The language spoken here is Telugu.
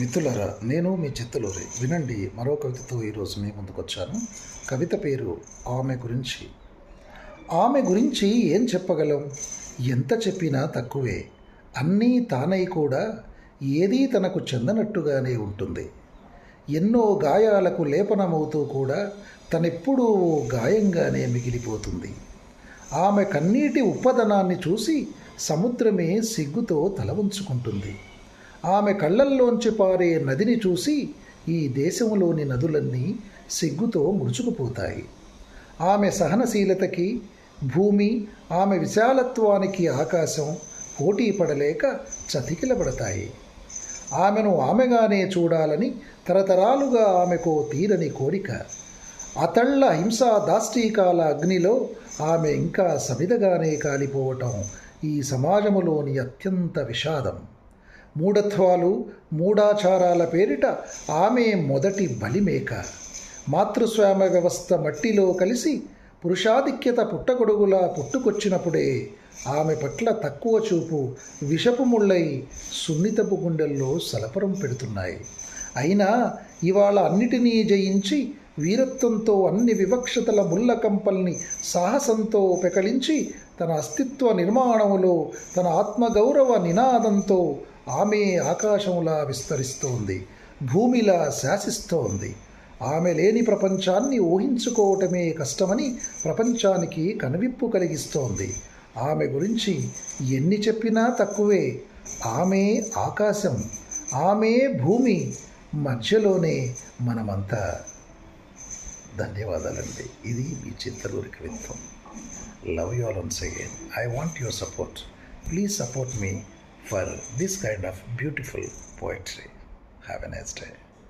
మిత్రులరా నేను మీ చిత్తలూరి. వినండి మరో కవితతో ఈరోజు మీ ముందుకొచ్చాను కవిత పేరు ఆమె గురించి. ఆమె గురించి ఏం చెప్పగలం? ఎంత చెప్పినా తక్కువే. అన్నీ తానై కూడా ఏదీ తనకు చెందనట్టుగానే ఉంటుంది. ఎన్నో గాయాలకు లేపనమవుతూ కూడా తనెప్పుడూ ఓ గాయంగానే మిగిలిపోతుంది. ఆమె కన్నీటి ఉప్పదనాన్ని చూసి సముద్రమే సిగ్గుతో తల ఉంచుకుంటుంది ఆమె కళ్ళల్లోంచి పారే నదిని చూసి ఈ దేశంలోని నదులన్నీ సిగ్గుతో ముడుచుకుపోతాయి. ఆమె సహనశీలతకి భూమి ఆమె విశాలత్వానికి ఆకాశం పోటీ పడలేక చతికిలబడతాయి. ఆమెను ఆమెగానే చూడాలని తరతరాలుగా ఆమెకు తీరని కోరిక. అతళ్ళ హింసా దాష్టీకాల అగ్నిలో ఆమె ఇంకా సమిదగానే కాలిపోవటం ఈ సమాజములోని అత్యంత విషాదం. మూఢత్వాలు మూఢాచారాల పేరిట ఆమె మొదటి బలిమేక. మాతృస్వామ్య వ్యవస్థ మట్టిలో కలిసి పురుషాధిక్యత పుట్టగొడుగులా పుట్టుకొచ్చినప్పుడే ఆమె పట్ల తక్కువ చూపు విషపు ముళ్ళై సున్నితపు గుండెల్లో సలపరం పెడుతున్నాయి. అయినా ఇవాళ అన్నిటినీ జయించి వీరత్వంతో అన్ని వివక్షతల ముళ్ళ కంపల్ని సాహసంతో పెకలించి తన అస్తిత్వ నిర్మాణములో తన ఆత్మగౌరవ నినాదంతో ఆమె ఆకాశంలా విస్తరిస్తోంది భూమిలా శాసిస్తోంది. ఆమె లేని ప్రపంచాన్ని ఊహించుకోవటమే కష్టమని ప్రపంచానికి కనువిప్పు కలిగిస్తోంది. ఆమె గురించి ఎన్ని చెప్పినా తక్కువే. ఆమె ఆకాశం ఆమె భూమి మధ్యలోనే మనమంతా. ధన్యవాదాలండి. ఇది మీ చిత్తలూరి కవిత్వం. love you all once again. I want your support. Please support me for this kind of beautiful poetry. Have a nice day.